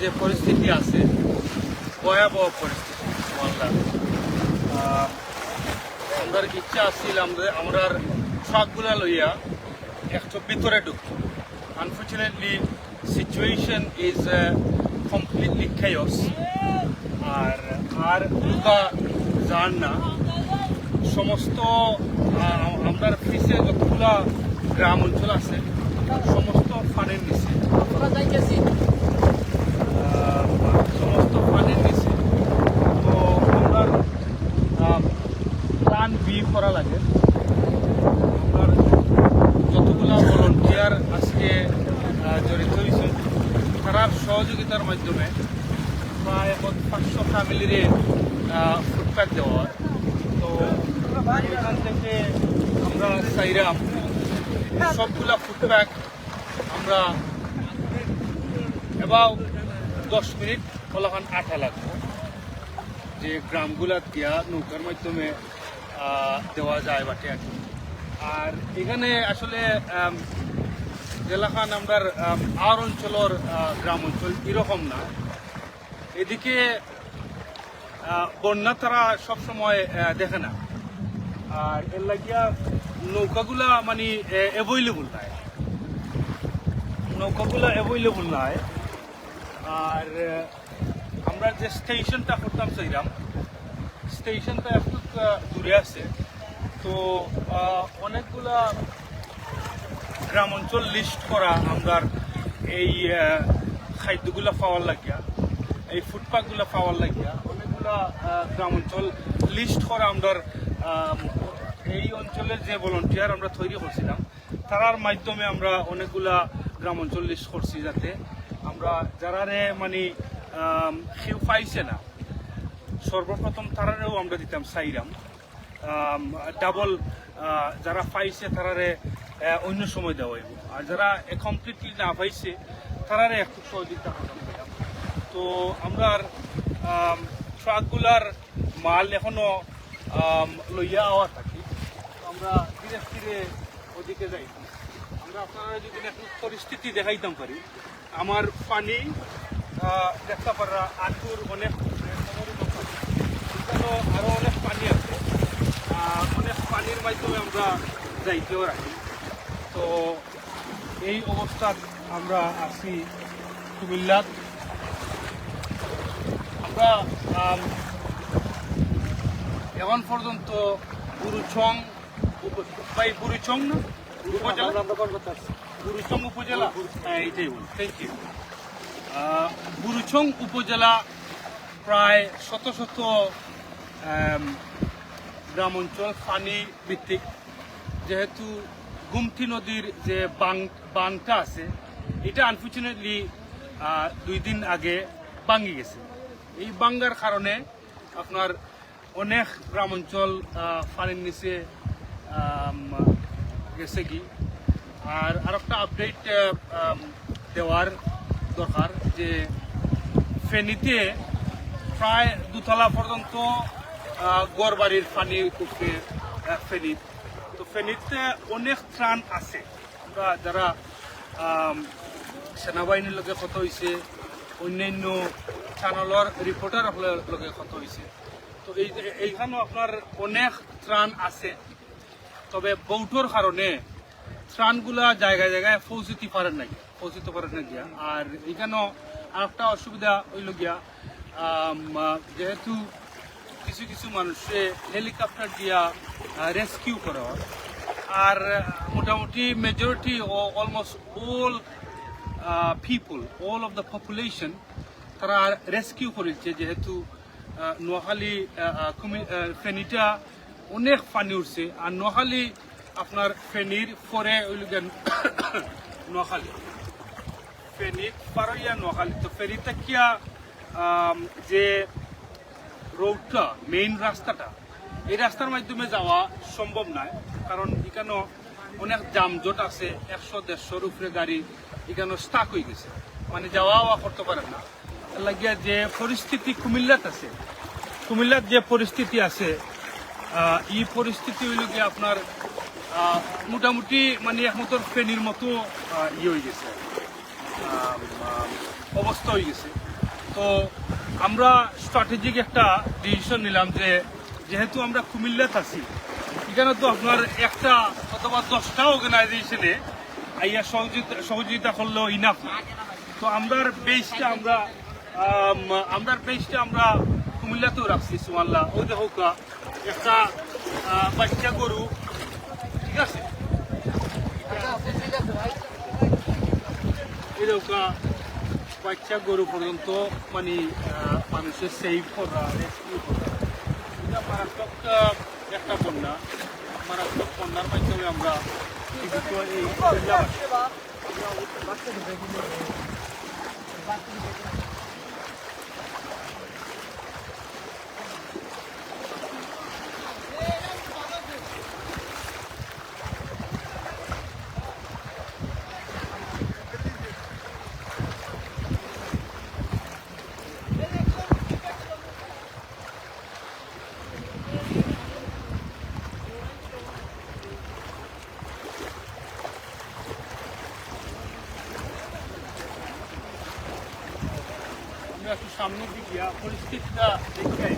যে পরিস্থিতি আছে ভয়াবহ পরিস্থিতি আহ, আমরার ইচ্ছা আছিল আমরা আমরার ট্রাকগুলা লইয়া একটু ভিতরে ঢুকতো unfortunately situation is completely chaos আর আর ঢুকা যান না। সমস্ত আমরা ফিসে যতগুলা গ্রাম অঞ্চল আছে সমস্ত ফানের নিচে। সমস্ত ফানের নিচে তো আমরা প্ল্যান বি করা লাগে আমার যতগুলা ভলন্টিয়ার আজকে জড়িত হয়েছে তারার সহযোগিতার মাধ্যমে প্রায় পাঁচশো ফ্যামিলিরে ফুডপ্যাক দেওয়া হয়। তো এখান থেকে আমরা চাইরাম, সবগুলা ফুডপ্যাক আমরা এবার দশ মিনিট কলাখান আঠা লাগবে যে গ্রামগুলা দিয়া নৌকার মাধ্যমে দেওয়া যায় বাটে আর আর এখানে আসলে জেলাখান আমরা আর অঞ্চলের গ্রাম অঞ্চল এরকম না। এদিকে বন্যা তারা সবসময় দেখে না। আর এর লাগিয়া নৌকাগুলা মানে অ্যাভেলেবল নাই। নৌকাগুলা অ্যাভেলেবল নাই। আমরা যে স্টেশনটা করতাম সেইরাম স্টেশনটা একটু দূরে আছে। তো অনেকগুলা গ্রাম অঞ্চল লিস্ট করা আমরা এই খাদ্যগুলা পাওয়ার লাগিয়া, এই ফুটপাথগুলা পাওয়ার লাগিয়া, অনেকগুলা গ্রাম অঞ্চল লিস্ট করা আমরা এই অঞ্চলের যে ভলন্টিয়ার আমরা তৈরি করছিলাম, তারার মাধ্যমে আমরা অনেকগুলা গ্রাম অঞ্চল লিস্ট করছি যাতে আমরা যারারে মানে কেউ পাইছে না। সর্বপ্রথম তারারেও আমরা দিতাম সাইরাম। ডাবল যারা পাইছে তারারে অন্য সময় দেওয়া হইব। আর যারা কমপ্লিটলি না পাইছে, তারারে একটু সহযোগিতা করতাম। তো আমরা ট্রাকগুলার মাল এখনও লইয়া আওয়া থাকি। আমরা ধীরে ধীরে ওদিকে যাই আমরা আপনারা যদি একটু পরিস্থিতি দেখাইতাম পারি আমার পানি দেখতে পারা অনেক এখানেও আরও অনেক পানি আছে। অনেক পানির মাধ্যমে আমরা যাইতেও রাখি তো এই অবস্থাত আমরা আছি কুমিল্লাত। আমরা আম, এখন পর্যন্ত বুরুচং উপ- ভাই বুরুচং না? উপজেলা? বুরুচং উপজেলা। এইটাই বল থ্যাংক ইউ বুরুচং উপজেলা প্রায় শত শত গ্রাম অঞ্চল পানি ভিত্তিক। যেহেতু গুমতি নদীর যে বাংটা আছে, এটা আনফর্চুনেটলি দুই দিন আগে ভাঙ্গি গেছে। এই বাঙ্গার কারণে আপনার অনেক গ্রাম অঞ্চল পানির নিচে গেছে কি? আর আরেকটা আপডেট দেওয়ার দরকার যে ফেনীতে প্রায় দুতলা পর্যন্ত গড় বাড়ির পানি আহ, ফেনীত। তো ফেনীতে অনেক ত্রাণ আছে। আমরা যারা সেনাবাহিনীর লগে কত হয়েছে অন্যান্য চ্যানেলের রিপোর্টার লগে কত হয়েছে তো এই এইখানেও আপনার অনেক ত্রাণ আছে। তবে বৌঠোর কারণে ত্রাণগুলা জায়গায় জায়গায় পৌঁছতে পারেন না গিয়া পারেন না গিয়া। আর এখানেও আরেকটা অসুবিধা হইল গিয়া যেহেতু কিছু কিছু মানুষে হেলিকপ্টার দিয়া রেস্কিউ করা আর মোটামুটি majority almost all people all of the population তারা রেস্কিউ করেছে। যেহেতু কুমি- আহ, অনেক পানি উঠছে। আর নোয়াখালী আপনার ফেনীর পরে ওইল গিয়া নোয়াখালী ফেনী পারইয়া নোয়াখালী তো ফেনীতে কিয়া যে রোডটা মেইন রাস্তাটা, এই রাস্তার মাধ্যমে যাওয়া সম্ভব নয় কারণ এখানে অনেক যানজট আছে, একশো, দেড়শোর উপরে গাড়ি এখানে স্টাক হয়ে গেছে। মানে যাওয়া আওয়া করতে পারে না। লাগিয়া যে পরিস্থিতি কুমিল্লাত আছে, কুমিল্লার যে পরিস্থিতি আছে এই পরিস্থিতি হইল গিয়ে আপনার মোটামুটি মানে একমতো ফেনির মতো ইয়ে হয়ে গেছে। অবস্থা হয়ে গেছে। তো আমরা স্ট্র্যাটেজিক একটা ডিসিশন নিলাম যে যেহেতু আমরা কুমিল্লাতে আছি এখানে তো আপনার একটা অথবা দশটা অর্গানাইজেশনে আইয়া সহযোগিতা করলেও ইনাফ তো আমরার বেসটা আমরা আম, আমরার বেসটা আমরা কুমিল্লাতেও রাখছি সুমাল্লা ওই দেখো একটা বাচ্চা গরু এরকম বাচ্চা গরু পর্যন্ত মানে মানুষের সেভ করা রেস্কিউ একটা বন্যা। মারাত্মক বন্যার মাধ্যমে আমরা এই একটু সামনের দিকে পরিস্থিতিটা দেখে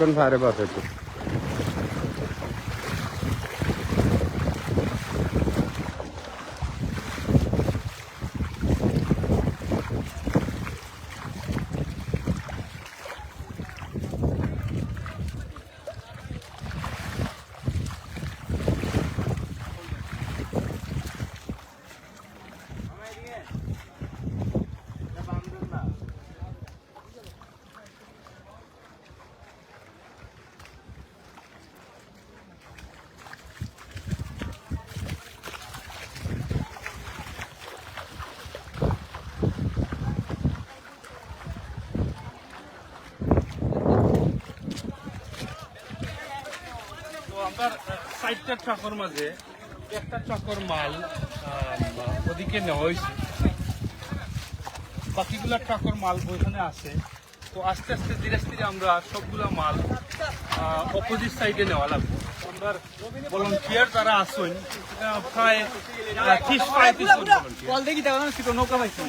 पटकन सारे तो? ট্রাকের মাঝে একটা ট্রাকের মাল ওদিকে নেওয়া হয়েছে। বাকিগুলা ট্রাকের মাল ওইখানে আছে। তো আস্তে আস্তে ধীরে ধীরে আমরা সবগুলা মাল অপোজিট সাইডে নেওয়া লাগবে। আমরা ভলন্টিয়ার যারা আসুন প্রায় ত্রিশ পঁয়ত্রিশ জন কল দেখি দেখো নৌকা পাইছি।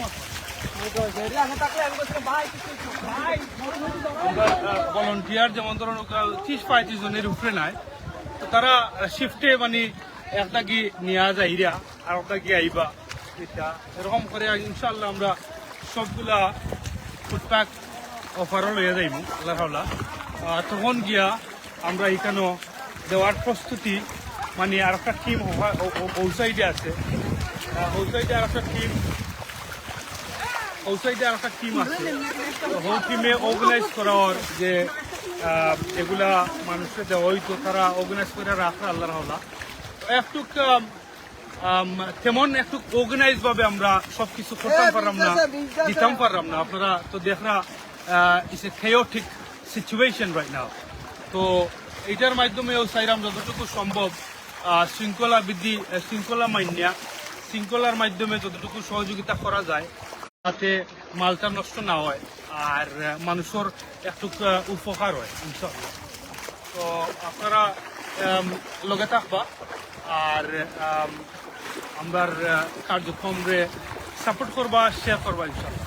ভলন্টিয়ার যেমন ধরুন ত্রিশ পঁয়ত্রিশ জনের উপরে নাই তারা শিফটে মানে একটা কি নিয়ে যাইরা আর একটা কি আইবা। এটা এরকম করে ইনশাল্লাহ আমরা সবগুলা ফুটপাক অফারও লইয়া যাইব আল্লাহ তখন গিয়া আমরা এখানেও দেওয়ার প্রস্তুতি মানে আর একটা টিম ওই সাইডে আছে। ওই সাইডে আর একটা টিম ওই সাইডে আর একটা টিম আছে ওই টিমে অর্গানাইজ করার যে এগুলা মানুষের দেওয়া হইতো তারা অর্গানাইজ করে রাখা আল্লাহর হলা একটু তেমন একটু অর্গানাইজ ভাবে আমরা সবকিছু করতাম পারলাম না দিতাম পারলাম না। আপনারা তো দেখরা ইস এ থেওটিক সিচুয়েশন রাইট নাও তো মাধ্যমে ও চাইরাম যতটুকু সম্ভব শৃঙ্খলা বৃদ্ধি শৃঙ্খলা মান্যা শৃঙ্খলার মাধ্যমে যতটুকু সহযোগিতা করা যায় যাতে মালটা নষ্ট না হয় আর মানুষের একটু উপকার হয় তো আপনারা লগে থাকবা আর আম, আমার আহ, কার্যক্রমে সাপোর্ট করবা শেয়ার করবা ইনশাআল্লাহ।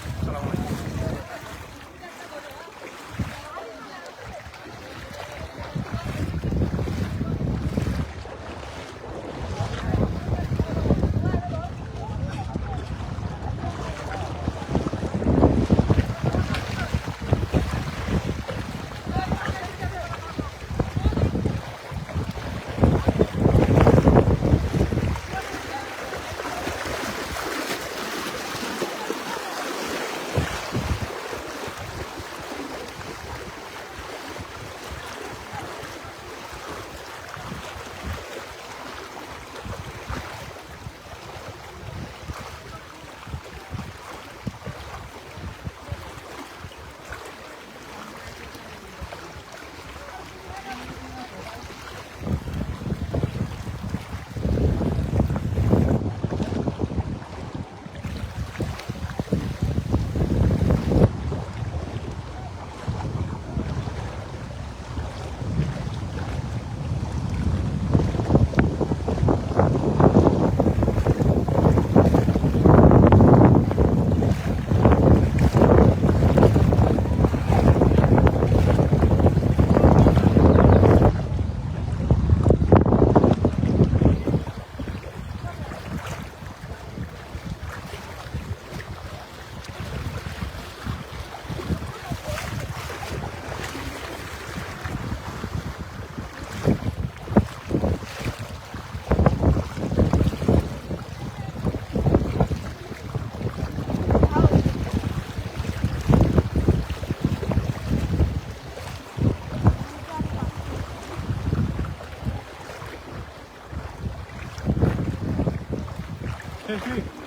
ভিতরে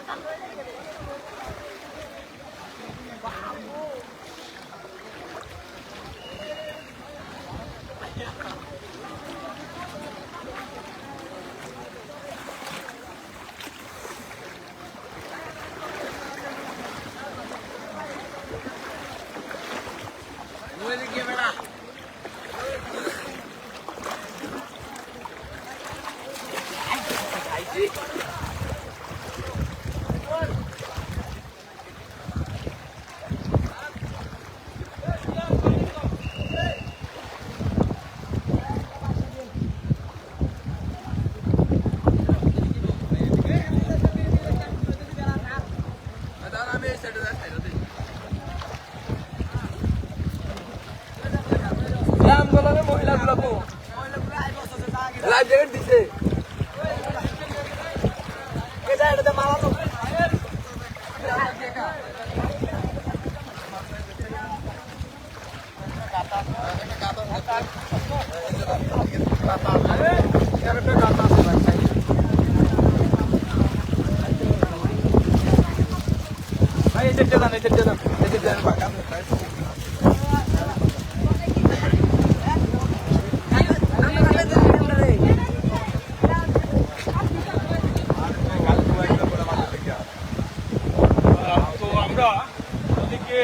いる! দান বাকা আহ, তো আমরা ওদিকে